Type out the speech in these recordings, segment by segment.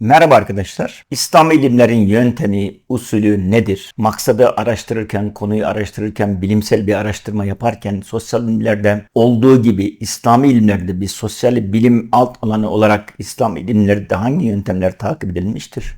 Merhaba arkadaşlar. İslam ilimlerin yöntemi, usulü nedir? Maksadı araştırırken, konuyu araştırırken, bilimsel bir araştırma yaparken sosyal bilimlerde olduğu gibi İslami ilimlerde bir sosyal bilim alt alanı olarak İslam ilimlerinde hangi yöntemler takip edilmiştir?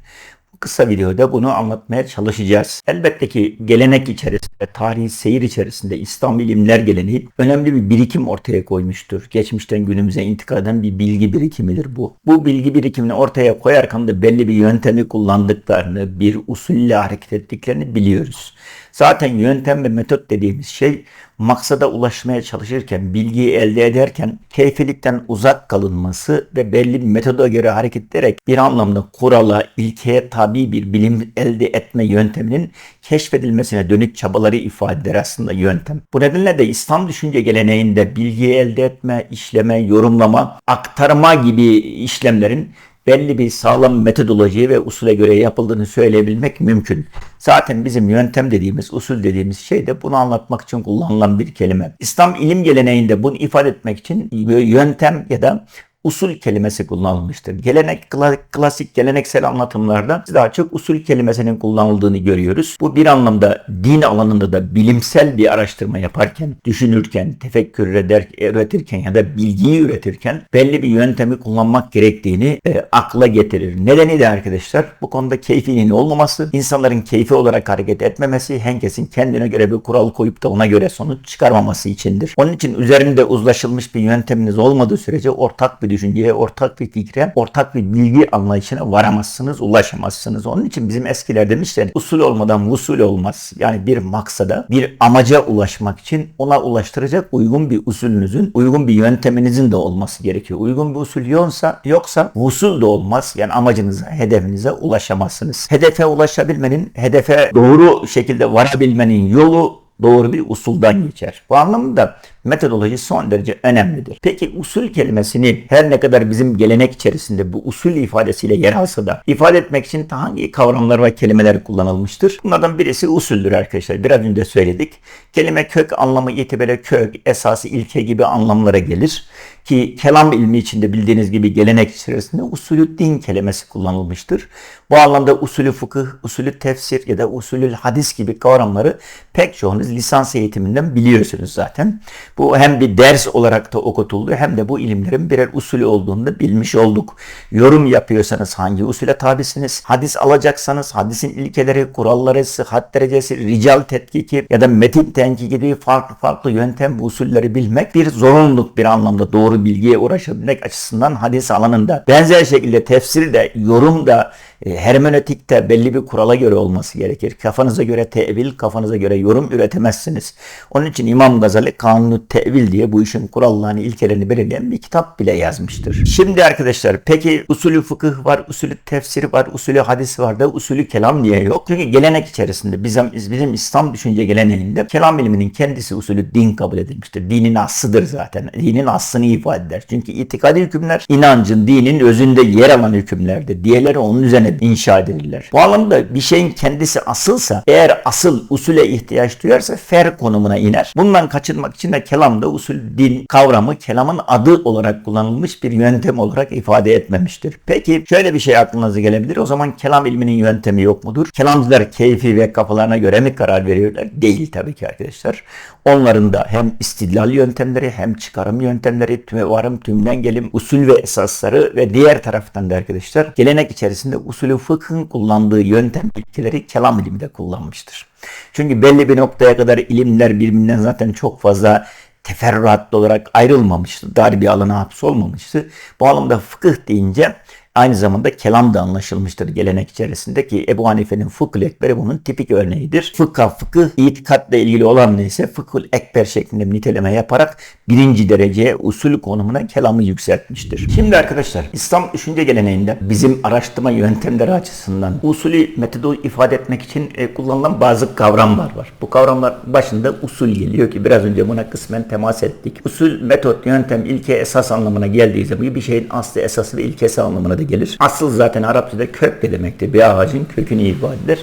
Kısa videoda bunu anlatmaya çalışacağız. Elbette ki gelenek içerisinde, tarihi seyir içerisinde İslam ilimler geleneği önemli bir birikim ortaya koymuştur. Geçmişten günümüze intikal eden bir bilgi birikimidir bu. Bu bilgi birikimini ortaya koyarken de belli bir yöntemi kullandıklarını, bir usulle hareket ettiklerini biliyoruz. Zaten yöntem ve metot dediğimiz şey maksada ulaşmaya çalışırken, bilgiyi elde ederken keyfilikten uzak kalınması ve belli bir metoda göre hareket ederek bir anlamda kurala, ilkeye tabi bir bilim elde etme yönteminin keşfedilmesine dönük çabaları ifade eder aslında yöntem. Bu nedenle de İslam düşünce geleneğinde bilgiyi elde etme, işleme, yorumlama, aktarma gibi işlemlerin belli bir sağlam metodoloji ve usule göre yapıldığını söyleyebilmek mümkün. Zaten bizim yöntem dediğimiz, usul dediğimiz şey de bunu anlatmak için kullanılan bir kelime. İslam ilim geleneğinde bunu ifade etmek için yöntem ya da usul kelimesi kullanılmıştır. Gelenek, klasik geleneksel anlatımlarda daha çok usul kelimesinin kullanıldığını görüyoruz. Bu bir anlamda din alanında da bilimsel bir araştırma yaparken, düşünürken, tefekkür eder, üretirken ya da bilgiyi üretirken belli bir yöntemi kullanmak gerektiğini e, akla getirir. Nedeni de arkadaşlar bu konuda keyfinin olmaması, insanların keyfi olarak hareket etmemesi, herkesin kendine göre bir kural koyup da ona göre sonuç çıkarmaması içindir. Onun için üzerinde uzlaşılmış bir yönteminiz olmadığı sürece ortak bir düşünceye, ortak bir fikre, ortak bir bilgi anlayışına varamazsınız, ulaşamazsınız. Onun için bizim eskiler demişler usul olmadan usul olmaz. Yani bir maksada, bir amaca ulaşmak için ona ulaştıracak uygun bir usulünüzün, uygun bir yönteminizin de olması gerekiyor. Uygun bir usul yoksa, yoksa usul de olmaz. Yani amacınıza, hedefinize ulaşamazsınız. Hedefe ulaşabilmenin, hedefe doğru şekilde varabilmenin yolu doğru bir usuldan geçer. Bu anlamda metodoloji son derece önemlidir. Peki usul kelimesini her ne kadar bizim gelenek içerisinde bu usul ifadesiyle yer alsa da ifade etmek için hangi kavramlar ve kelimeler kullanılmıştır? Bunlardan birisi usuldür arkadaşlar. Biraz önce söyledik. Kelime kök anlamı itibariyle kök, esası, ilke gibi anlamlara gelir. Ki kelam ilmi içinde bildiğiniz gibi gelenek içerisinde usulü din kelimesi kullanılmıştır. Bu anlamda usulü fıkıh, usulü tefsir ya da usulü hadis gibi kavramları pek çoğunuz lisans eğitiminden biliyorsunuz zaten. Bu hem bir ders olarak da okutuldu hem de bu ilimlerin birer usulü olduğunu da bilmiş olduk. Yorum yapıyorsanız hangi usule tabisiniz? Hadis alacaksanız hadisin ilkeleri, kuralları, sıhhat derecesi, rical tetkiki ya da metin tenkiki gibi farklı farklı yöntem bu usulleri bilmek bir zorunluluk bir anlamda doğru bilgiye ulaşabilmek açısından hadis alanında. Benzer şekilde tefsir de, yorum da, e, hermenötikte belli bir kurala göre olması gerekir. Kafanıza göre tevil, kafanıza göre yorum üretemezsiniz. Onun için İmam Gazali Kanunu Tevil diye bu işin kurallarını, ilkelerini belirleyen bir kitap bile yazmıştır. Şimdi arkadaşlar peki usulü fıkıh var, usulü tefsir var, usulü hadis var da usulü kelam niye yok? Çünkü gelenek içerisinde bizim, bizim İslam düşünce geleneğinde kelam ilminin kendisi usulü din kabul edilmiştir. Dinin aslıdır zaten. Dinin aslını ifade eder. Çünkü itikadi hükümler inancın, dinin özünde yer alan hükümlerdir. Diğerleri onun üzerine inşa edilirler. Bu anlamda bir şeyin kendisi asılsa eğer asıl usule ihtiyaç duyarsa fer konumuna iner. Bundan kaçınmak için de kelamda usul din kavramı kelamın adı olarak kullanılmış bir yöntem olarak ifade etmemiştir. Peki şöyle bir şey aklınıza gelebilir. O zaman kelam ilminin yöntemi yok mudur? Kelamcılar keyfi ve kafalarına göre mi karar veriyorlar? Değil tabii ki arkadaşlar. Onların da hem istidlal yöntemleri hem çıkarım yöntemleri, tüme varım, tümden gelim, usul ve esasları ve diğer taraftan da arkadaşlar gelenek içerisinde usul usulü fıkhın kullandığı yöntem ilkeleri kelam ilmi de kullanmıştır. Çünkü belli bir noktaya kadar ilimler birbirinden zaten çok fazla teferruatlı olarak ayrılmamıştı. Dar bir alana hapsolmamıştı. Bu anlamda fıkıh deyince aynı zamanda kelam da anlaşılmıştır gelenek içerisinde ki Ebu Hanife'nin fıkıh ekberi bunun tipik örneğidir. Fıkha fıkıh itikatla ilgili olan neyse fıkıh ekber şeklinde bir niteleme yaparak birinci dereceye usul konumuna kelamı yükseltmiştir. Şimdi arkadaşlar İslam düşünce geleneğinde bizim araştırma yöntemleri açısından usulü metodu ifade etmek için e, kullanılan bazı kavramlar var. Bu kavramlar başında usul geliyor ki biraz önce buna kısmen temas ettik. Usul, metot, yöntem, ilke, esas anlamına geldiği zaman bir şeyin aslı, esası ve ilkesi anlamına da gelir. Asıl zaten Arapçada kök de demektir. Bir ağacın kökünü ifade.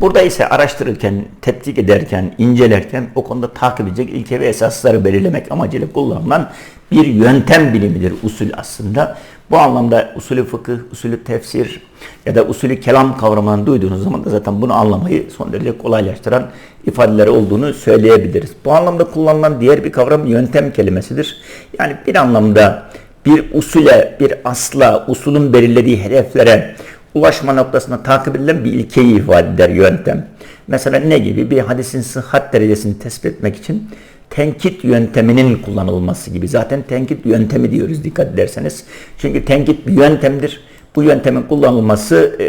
Burada ise araştırırken, tetkik ederken, incelerken o konuda takip edecek ilke ve esasları belirlemek amacıyla kullanılan bir yöntem bilimidir usul aslında. Bu anlamda usulü fıkıh, usulü tefsir ya da usulü kelam kavramını duyduğunuz zaman da zaten bunu anlamayı son derece kolaylaştıran ifadeleri olduğunu söyleyebiliriz. Bu anlamda kullanılan diğer bir kavram yöntem kelimesidir. Yani bir anlamda bir usule, bir asla, usulün belirlediği hedeflere ulaşma noktasında takip edilen bir ilkeyi ifade eder yöntem. Mesela ne gibi? Bir hadisin sıhhat derecesini tespit etmek için tenkit yönteminin kullanılması gibi. Zaten tenkit yöntemi diyoruz dikkat ederseniz. Çünkü tenkit bir yöntemdir. Bu yöntemin kullanılması e,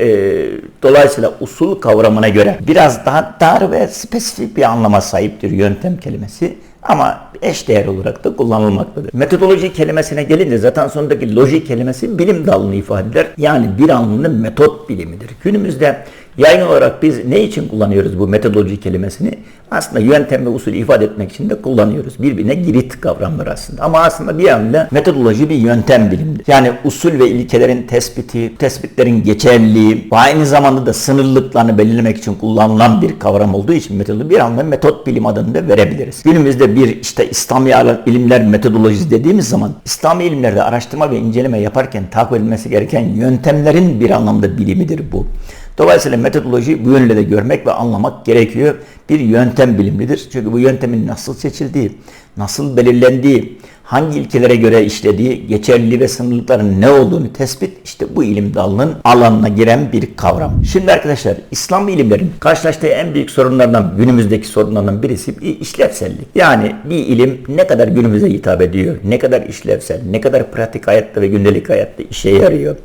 dolayısıyla usul kavramına göre biraz daha dar ve spesifik bir anlama sahiptir yöntem kelimesi. Ama eşdeğer olarak da kullanılmaktadır. Metodoloji kelimesine gelince zaten sondaki loji kelimesi bilim dalını ifade eder. Yani bir anlamda metot bilimidir. Günümüzde Yayın olarak biz ne için kullanıyoruz bu metodoloji kelimesini? Aslında yöntem ve usul ifade etmek için de kullanıyoruz. Birbirine girit kavramlar aslında. Ama aslında bir yanıyla metodoloji bir yöntem bilimdir. Yani usul ve ilkelerin tespiti, tespitlerin geçerliliği ve aynı zamanda da sınırlılıklarını belirlemek için kullanılan bir kavram olduğu için metodoloji bir anda metot bilim adını da verebiliriz. Günümüzde bir işte İslami ilimler metodolojisi dediğimiz zaman İslami ilimlerde araştırma ve inceleme yaparken takip edilmesi gereken yöntemlerin bir anlamda bilimidir bu. Dolayısıyla metodoloji bu yönle de görmek ve anlamak gerekiyor. Bir yöntem bilimlidir. Çünkü bu yöntemin nasıl seçildiği, nasıl belirlendiği, hangi ilkelere göre işlediği, geçerli ve sınırlıkların ne olduğunu tespit işte bu ilim dalının alanına giren bir kavram. Şimdi arkadaşlar İslam ilimlerin karşılaştığı en büyük sorunlardan günümüzdeki sorunlardan birisi işlevsellik. Yani bir ilim ne kadar günümüze hitap ediyor, ne kadar işlevsel, ne kadar pratik hayatta ve gündelik hayatta işe yarıyor.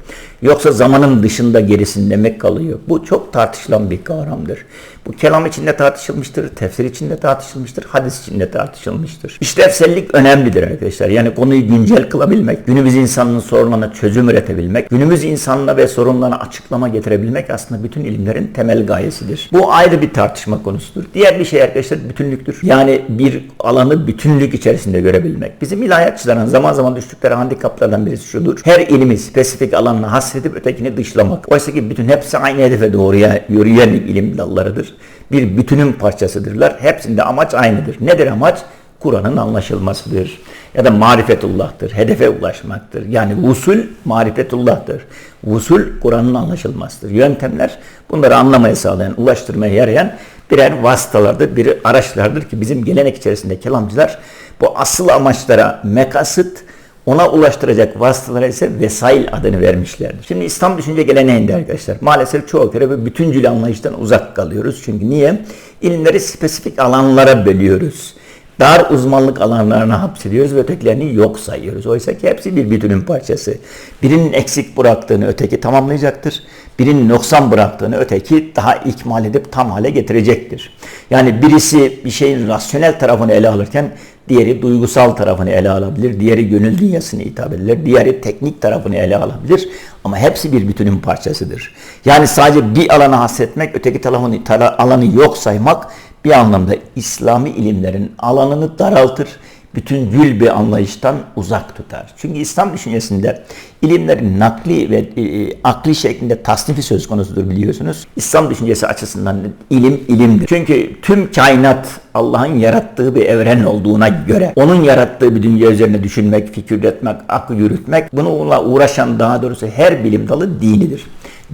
Yoksa zamanın dışında gerisinde mi kalıyor? Bu çok tartışılan bir kavramdır. Bu kelam içinde tartışılmıştır, tefsir içinde tartışılmıştır, hadis içinde tartışılmıştır. İşlevsellik önemlidir arkadaşlar. Yani konuyu güncel kılabilmek, günümüz insanının sorunlarına çözüm üretebilmek, günümüz insanına ve sorunlarına açıklama getirebilmek aslında bütün ilimlerin temel gayesidir. Bu ayrı bir tartışma konusudur. Diğer bir şey arkadaşlar bütünlüktür. Yani bir alanı bütünlük içerisinde görebilmek. Bizim ilahiyatçıların zaman zaman düştükleri handikaplardan birisi şudur. Her ilimi spesifik alanına hasredip ötekini dışlamak. Oysa ki bütün hepsi aynı hedefe doğruya yürüyen ilim dallarıdır bir bütünün parçasıdırlar. Hepsinde amaç aynıdır. Nedir amaç? Kur'an'ın anlaşılmasıdır. Ya da marifetullah'tır. Hedefe ulaşmaktır. Yani usul marifetullah'tır. Usul Kur'an'ın anlaşılmasıdır. Yöntemler bunları anlamaya sağlayan, ulaştırmaya yarayan birer vasıtalardır, bir araçlardır ki bizim gelenek içerisinde kelamcılar bu asıl amaçlara mekasıt, ona ulaştıracak vasıtalara ise vesail adını vermişlerdir. Şimdi İslam düşünce geleneğinde arkadaşlar maalesef çoğu kere bir bütüncül anlayıştan uzak kalıyoruz. Çünkü niye? İlimleri spesifik alanlara bölüyoruz. Dar uzmanlık alanlarına hapsediyoruz ve ötekilerini yok sayıyoruz. Oysa ki hepsi bir bütünün parçası. Birinin eksik bıraktığını öteki tamamlayacaktır. Birinin noksan bıraktığını öteki daha ikmal edip tam hale getirecektir. Yani birisi bir şeyin rasyonel tarafını ele alırken Diğeri duygusal tarafını ele alabilir. Diğeri gönül dünyasını hitap edilir. Diğeri teknik tarafını ele alabilir. Ama hepsi bir bütünün parçasıdır. Yani sadece bir alana hasretmek, öteki tarafını, alanı yok saymak bir anlamda İslami ilimlerin alanını daraltır bütün gül bir anlayıştan uzak tutar. Çünkü İslam düşüncesinde ilimlerin nakli ve e, e, akli şeklinde tasnifi söz konusudur biliyorsunuz. İslam düşüncesi açısından ilim ilimdir. Çünkü tüm kainat Allah'ın yarattığı bir evren olduğuna göre onun yarattığı bir dünya üzerine düşünmek, fikir üretmek, akıl yürütmek bununla uğraşan daha doğrusu her bilim dalı dinidir.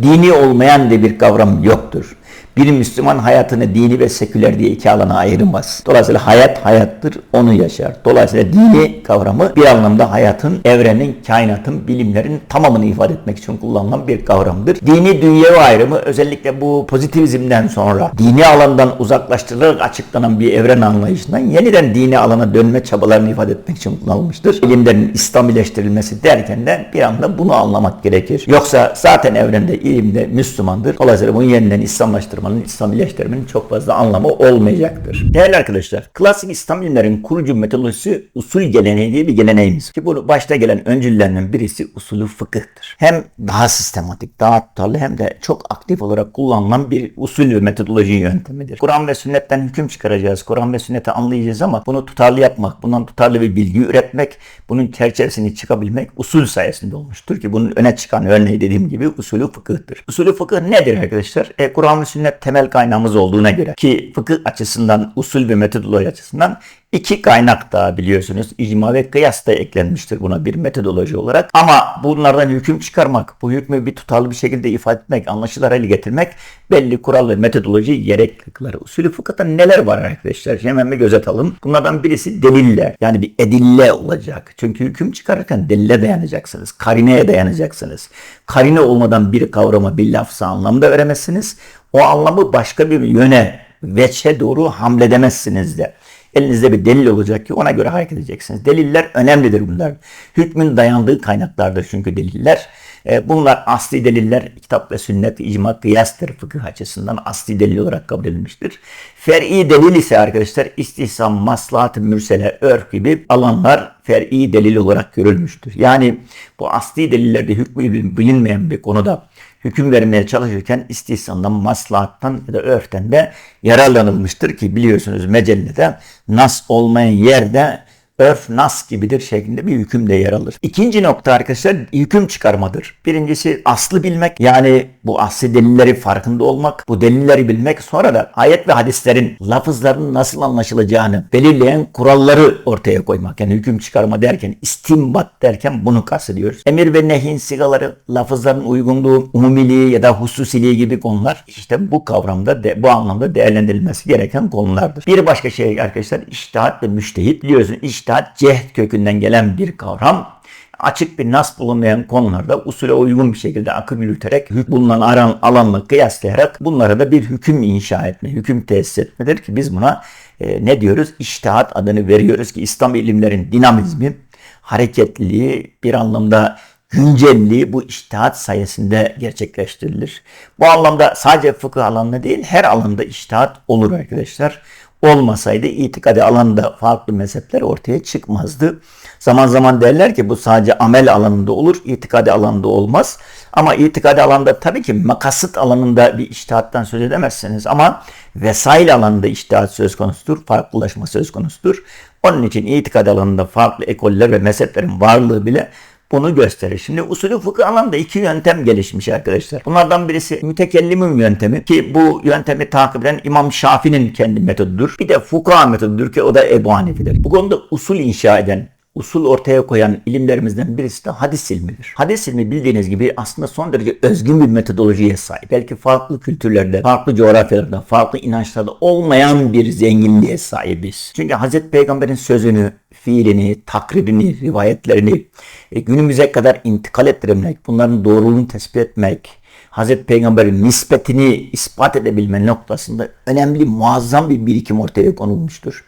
Dini olmayan de bir kavram yoktur. Bir Müslüman hayatını dini ve seküler diye iki alana ayırmaz. Dolayısıyla hayat hayattır, onu yaşar. Dolayısıyla dini kavramı bir anlamda hayatın, evrenin, kainatın, bilimlerin tamamını ifade etmek için kullanılan bir kavramdır. Dini dünyevi ayrımı özellikle bu pozitivizmden sonra dini alandan uzaklaştırılarak açıklanan bir evren anlayışından yeniden dini alana dönme çabalarını ifade etmek için kullanılmıştır. İlimlerin İslamileştirilmesi derken de bir anda bunu anlamak gerekir. Yoksa zaten evrende ilimde Müslümandır. Dolayısıyla bunu yeniden İslamlaştırmak araştırmanın, İslamileştirmenin çok fazla anlamı olmayacaktır. Değerli arkadaşlar, klasik İslam ilimlerin kurucu metodolojisi usul geleneği diye bir geleneğimiz. Ki bunu başta gelen öncüllerinden birisi usulü fıkıhtır. Hem daha sistematik, daha tutarlı hem de çok aktif olarak kullanılan bir usul ve metodoloji yöntemidir. Kur'an ve sünnetten hüküm çıkaracağız. Kur'an ve sünneti anlayacağız ama bunu tutarlı yapmak, bundan tutarlı bir bilgi üretmek, bunun çerçevesini çıkabilmek usul sayesinde olmuştur ki bunun öne çıkan örneği dediğim gibi usulü fıkıhtır. Usulü fıkıh nedir arkadaşlar? E, Kur'an ve sünnet tane temel kaynağımız olduğuna göre ki fıkıh açısından, usul ve metodoloji açısından iki kaynak daha biliyorsunuz. İcma ve kıyas da eklenmiştir buna bir metodoloji olarak. Ama bunlardan hüküm çıkarmak, bu hükmü bir tutarlı bir şekilde ifade etmek, anlaşılır hale getirmek belli kural ve metodoloji gerekli. Usulü fıkıhta neler var arkadaşlar? Hemen bir göz atalım. Bunlardan birisi deliller. Yani bir edille olacak. Çünkü hüküm çıkarırken delile dayanacaksınız. Karineye dayanacaksınız. Karine olmadan bir kavrama, bir lafza anlamda veremezsiniz. O anlamı başka bir yöne, veçe doğru hamledemezsiniz de. Elinizde bir delil olacak ki ona göre hareket edeceksiniz. Deliller önemlidir bunlar. Hükmün dayandığı kaynaklardır çünkü deliller. E, bunlar asli deliller kitap ve sünnet, icma, kıyastır fıkıh açısından asli delil olarak kabul edilmiştir. Fer'i delil ise arkadaşlar istihsam, maslahat, mürsele, örf gibi alanlar fer'i delil olarak görülmüştür. Yani bu asli delillerde hükmü bilinmeyen bir konuda hüküm vermeye çalışırken istihsandan, maslahattan ya da örften de yararlanılmıştır ki biliyorsunuz mecellede nas olmayan yerde örf nas gibidir şeklinde bir hüküm de yer alır. İkinci nokta arkadaşlar hüküm çıkarmadır. Birincisi aslı bilmek yani bu asli delilleri farkında olmak, bu delilleri bilmek sonra da ayet ve hadislerin lafızların nasıl anlaşılacağını belirleyen kuralları ortaya koymak. Yani hüküm çıkarma derken istimbat derken bunu kastediyoruz. Emir ve nehin sigaları, lafızların uygunluğu, umumiliği ya da hususiliği gibi konular işte bu kavramda de, bu anlamda değerlendirilmesi gereken konulardır. Bir başka şey arkadaşlar iştihat ve müştehit biliyorsun iştihat İçtihat cehd kökünden gelen bir kavram. Açık bir nas bulunmayan konularda usule uygun bir şekilde akım yürüterek bulunan aran, alanla kıyaslayarak bunlara da bir hüküm inşa etme, hüküm tesis etmedir ki biz buna e, ne diyoruz? İçtihat adını veriyoruz ki İslam ilimlerin dinamizmi, hareketliliği bir anlamda güncelliği bu iştihat sayesinde gerçekleştirilir. Bu anlamda sadece fıkıh alanında değil her alanda iştihat olur arkadaşlar olmasaydı itikadi alanda farklı mezhepler ortaya çıkmazdı. Zaman zaman derler ki bu sadece amel alanında olur, itikadi alanında olmaz. Ama itikadi alanda tabii ki makasıt alanında bir iştihattan söz edemezsiniz. Ama vesail alanında iştihat söz konusudur, farklılaşma söz konusudur. Onun için itikadi alanında farklı ekoller ve mezheplerin varlığı bile bunu gösterir. Şimdi usulü fıkıh alanında iki yöntem gelişmiş arkadaşlar. Bunlardan birisi mütekellimin yöntemi ki bu yöntemi takip eden İmam Şafi'nin kendi metodudur. Bir de fukha metodudur ki o da Ebu Hanife'dir. Bu konuda usul inşa eden usul ortaya koyan ilimlerimizden birisi de hadis ilmidir. Hadis ilmi bildiğiniz gibi aslında son derece özgün bir metodolojiye sahip. Belki farklı kültürlerde, farklı coğrafyalarda, farklı inançlarda olmayan bir zenginliğe sahibiz. Çünkü Hazreti Peygamber'in sözünü, fiilini, takririni, rivayetlerini e, günümüze kadar intikal ettirmek, bunların doğruluğunu tespit etmek, Hazreti Peygamber'in nispetini ispat edebilme noktasında önemli, muazzam bir birikim ortaya konulmuştur.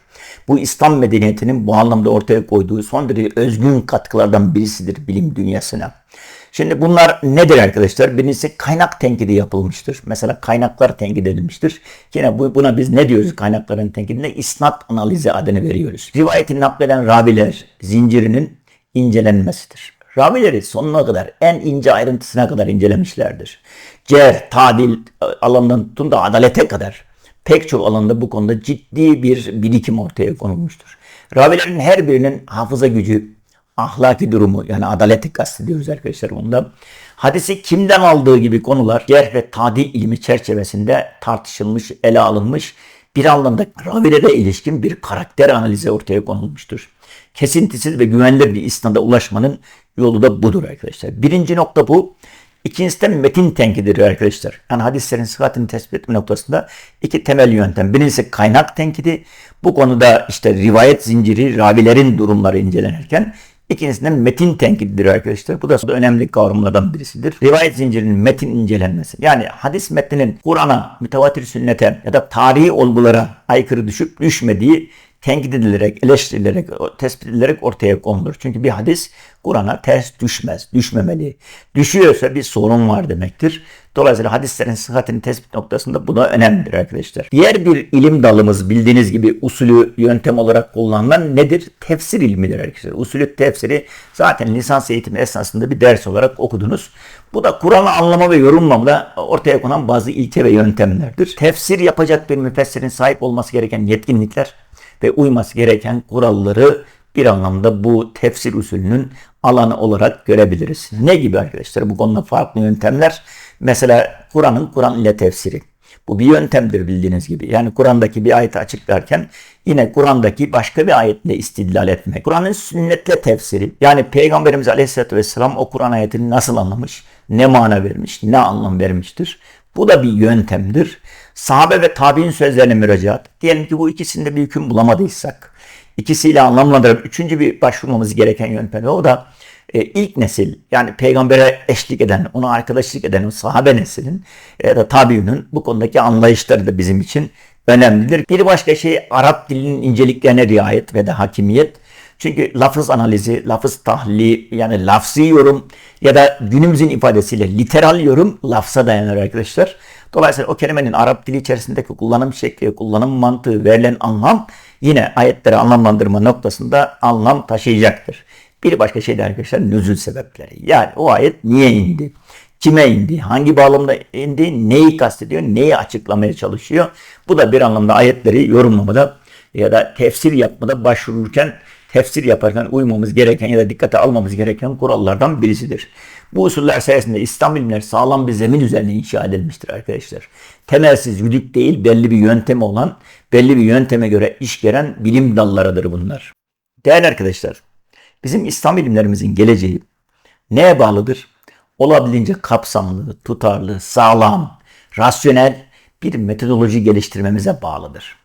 Bu İslam medeniyetinin bu anlamda ortaya koyduğu son derece özgün katkılardan birisidir bilim dünyasına. Şimdi bunlar nedir arkadaşlar? Birincisi kaynak tenkidi yapılmıştır. Mesela kaynaklar tenkit edilmiştir. Yine bu, buna biz ne diyoruz kaynakların tenkidine? İsnat analizi adını veriyoruz. Rivayeti nakleden raviler zincirinin incelenmesidir. Ravileri sonuna kadar en ince ayrıntısına kadar incelemişlerdir. Cer, tadil alanından tutun da adalete kadar pek çok alanda bu konuda ciddi bir birikim ortaya konulmuştur. Ravilerin her birinin hafıza gücü, ahlaki durumu yani adaleti kastediyoruz arkadaşlar bunda. Hadisi kimden aldığı gibi konular cerh ve tadil ilmi çerçevesinde tartışılmış, ele alınmış bir anlamda ravilere ilişkin bir karakter analizi ortaya konulmuştur. Kesintisiz ve güvenilir bir isnada ulaşmanın yolu da budur arkadaşlar. Birinci nokta bu. İkincisi de metin tenkididir arkadaşlar. Yani hadislerin sıhhatini tespit etme noktasında iki temel yöntem. Birincisi kaynak tenkidi. Bu konuda işte rivayet zinciri, ravilerin durumları incelenirken İkincisinden metin tenkididir arkadaşlar. Bu da önemli kavramlardan birisidir. Rivayet zincirinin metin incelenmesi. Yani hadis metninin Kur'an'a, mütevatir sünnete ya da tarihi olgulara aykırı düşüp düşmediği tenkit edilerek, eleştirilerek, tespit edilerek ortaya konulur. Çünkü bir hadis Kur'an'a ters düşmez, düşmemeli. Düşüyorsa bir sorun var demektir. Dolayısıyla hadislerin sıhhatini tespit noktasında bu da önemlidir arkadaşlar. Diğer bir ilim dalımız bildiğiniz gibi usulü yöntem olarak kullanılan nedir? Tefsir ilmidir arkadaşlar. Usulü tefsiri zaten lisans eğitimi esnasında bir ders olarak okudunuz. Bu da Kur'an'ı anlama ve yorumlamada ortaya konan bazı ilke ve yöntemlerdir. Tefsir yapacak bir müfessirin sahip olması gereken yetkinlikler ve uyması gereken kuralları bir anlamda bu tefsir usulünün alanı olarak görebiliriz. Ne gibi arkadaşlar? Bu konuda farklı yöntemler. Mesela Kur'an'ın Kur'an ile tefsiri. Bu bir yöntemdir bildiğiniz gibi. Yani Kur'an'daki bir ayeti açıklarken yine Kur'an'daki başka bir ayetle istidlal etmek. Kur'an'ın sünnetle tefsiri. Yani Peygamberimiz Aleyhisselatü Vesselam o Kur'an ayetini nasıl anlamış, ne mana vermiş, ne anlam vermiştir. Bu da bir yöntemdir. Sahabe ve tabi'in sözlerine müracaat. Diyelim ki bu ikisinde bir hüküm bulamadıysak, ikisiyle anlamlandırıp üçüncü bir başvurmamız gereken yöntem o da e, ilk nesil yani peygambere eşlik eden, ona arkadaşlık eden sahabe neslinin ya da tabiinin bu konudaki anlayışları da bizim için önemlidir. Bir başka şey Arap dilinin inceliklerine riayet ve de hakimiyet. Çünkü lafız analizi, lafız tahlili yani lafzi yorum ya da günümüzün ifadesiyle literal yorum lafza dayanır arkadaşlar. Dolayısıyla o kelimenin Arap dili içerisindeki kullanım şekli, kullanım mantığı, verilen anlam yine ayetleri anlamlandırma noktasında anlam taşıyacaktır. Bir başka şey de arkadaşlar nüzül sebepleri. Yani o ayet niye indi? Kime indi? Hangi bağlamda indi? Neyi kastediyor? Neyi açıklamaya çalışıyor? Bu da bir anlamda ayetleri yorumlamada ya da tefsir yapmada başvururken tefsir yaparken uymamız gereken ya da dikkate almamız gereken kurallardan birisidir. Bu usuller sayesinde İslam bilimleri sağlam bir zemin üzerine inşa edilmiştir arkadaşlar. Temelsiz, güdük değil, belli bir yöntemi olan, belli bir yönteme göre iş gören bilim dallarıdır bunlar. Değerli arkadaşlar, bizim İslam bilimlerimizin geleceği neye bağlıdır? Olabildiğince kapsamlı, tutarlı, sağlam, rasyonel bir metodoloji geliştirmemize bağlıdır.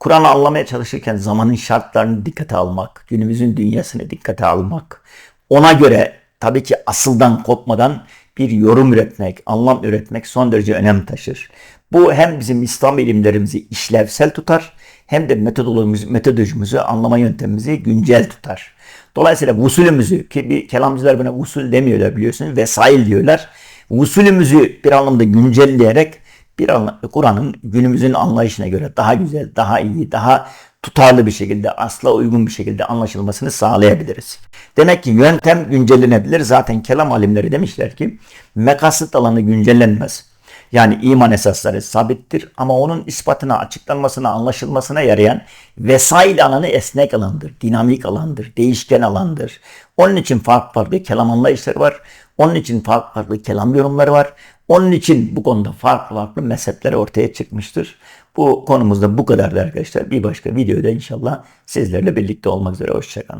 Kur'an'ı anlamaya çalışırken zamanın şartlarını dikkate almak, günümüzün dünyasını dikkate almak, ona göre tabii ki asıldan kopmadan bir yorum üretmek, anlam üretmek son derece önem taşır. Bu hem bizim İslam ilimlerimizi işlevsel tutar hem de metodolojimizi, metodolojimizi anlama yöntemimizi güncel tutar. Dolayısıyla usulümüzü ki bir kelamcılar buna usul demiyorlar biliyorsunuz vesail diyorlar. Usulümüzü bir anlamda güncelleyerek bir Kur'an'ın günümüzün anlayışına göre daha güzel, daha iyi, daha tutarlı bir şekilde, asla uygun bir şekilde anlaşılmasını sağlayabiliriz. Demek ki yöntem güncellenebilir. Zaten kelam alimleri demişler ki mekasıt alanı güncellenmez. Yani iman esasları sabittir ama onun ispatına, açıklanmasına, anlaşılmasına yarayan vesail alanı esnek alandır, dinamik alandır, değişken alandır. Onun için farklı farklı kelam anlayışları var. Onun için farklı farklı kelam yorumları var. Onun için bu konuda farklı farklı mezhepler ortaya çıkmıştır. Bu konumuzda bu kadardı arkadaşlar. Bir başka videoda inşallah sizlerle birlikte olmak üzere. Hoşçakalın.